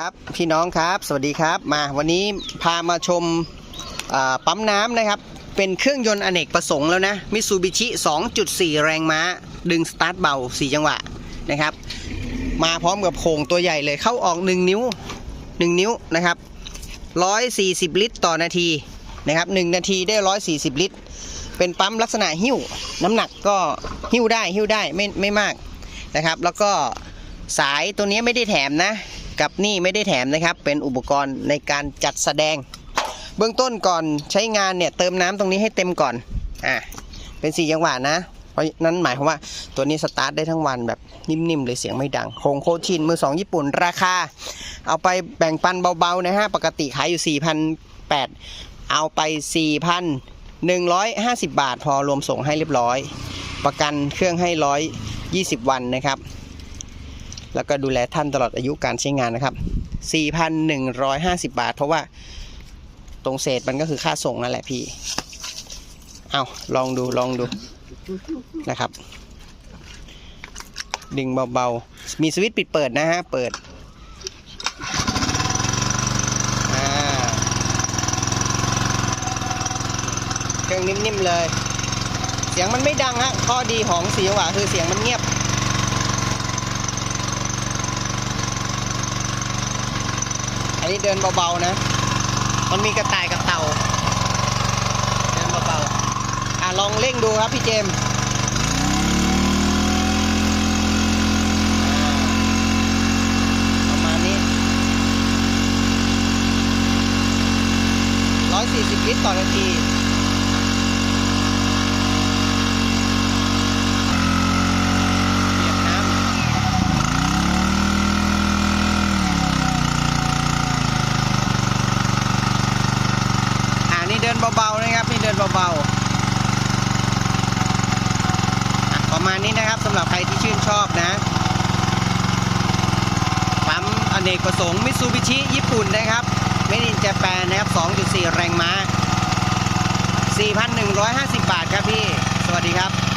ครับพี่น้องครับสวัสดีครับมาวันนี้พามาชมปั๊มน้ำนะครับ เป็นเครื่องยนต์อเนกประสงค์แล้วนะมิ t ซูบิชิ 2.4 แรงม้า ดึงสตาร์ทเบา 4 จังหวะนะครับ มาพร้อมกับโครงตัวใหญ่เลยเข้าออก 1 นิ้ว 1 นิ้วนะครับ 140 ลิตรต่อนาทีนะครับ 1 นาทีได้ 140 ลิตร เป็นปั๊มลักษณะหิ้ว น้ำหนักก็หิ้วได้หิ้วได้ไม่ไม่มากนะครับ แล้วก็สายตัวนี้ไม่ได้แถมนะ กับนี่ไม่ได้แถมนะครับ เป็นอุปกรณ์ในการจัดแสดง เบื้องต้นก่อนใช้งานเนี่ยเติมน้ำตรงนี้ให้เต็มก่อนอ่าเป็นสี่จังหวะนะ เพราะนั้นหมายความว่าตัวนี้สตาร์ทได้ทั้งวันแบบนิ่มๆเลยเสียงไม่ดังโคงโคชินมือสองญี่ปุ่นราคา เอาไปแบ่งปันเบาๆนะฮะปกติขายอยู่ 4,800 เอาไป 4,150 บาท พอรวมส่งให้เรียบร้อย ประกันเครื่องให้ 120 วันนะครับ แล้วก็ดูแลท่านตลอดอายุการใช้งานนะครับ 4,150 บาท เพราะว่าตรงเศษมันก็คือค่าส่งนั่นแหละพี่ เอาลองดูลองดูนะครับ ดึงเบาๆ มีสวิตช์ปิดเปิดนะฮะ เปิดเครื่องนิ่มๆเลย เสียงมันไม่ดังฮะ ข้อดีของสีจังหวะคือเสียงมันเงียบ อันนี้เดินเบาๆนะ มันมีกระต่ายกับเต่า เดินเบาๆ อะลองเร่งดูครับพี่เจมประมาณนี้140 ลิตรต่อนาที เปียกน้ำ อ่านี่ เบาๆนะครับนี่เดินเบาๆ ประมาณนี้นะครับสำหรับใครที่ชื่นชอบนะปั๊มอเนกประสงค์มิตซูบิชิญี่ปุ่นนะครับไม่ดินเจแปนนะครับ 2.4 แรงม้า 4,150 บาทครับพี่ สวัสดีครับ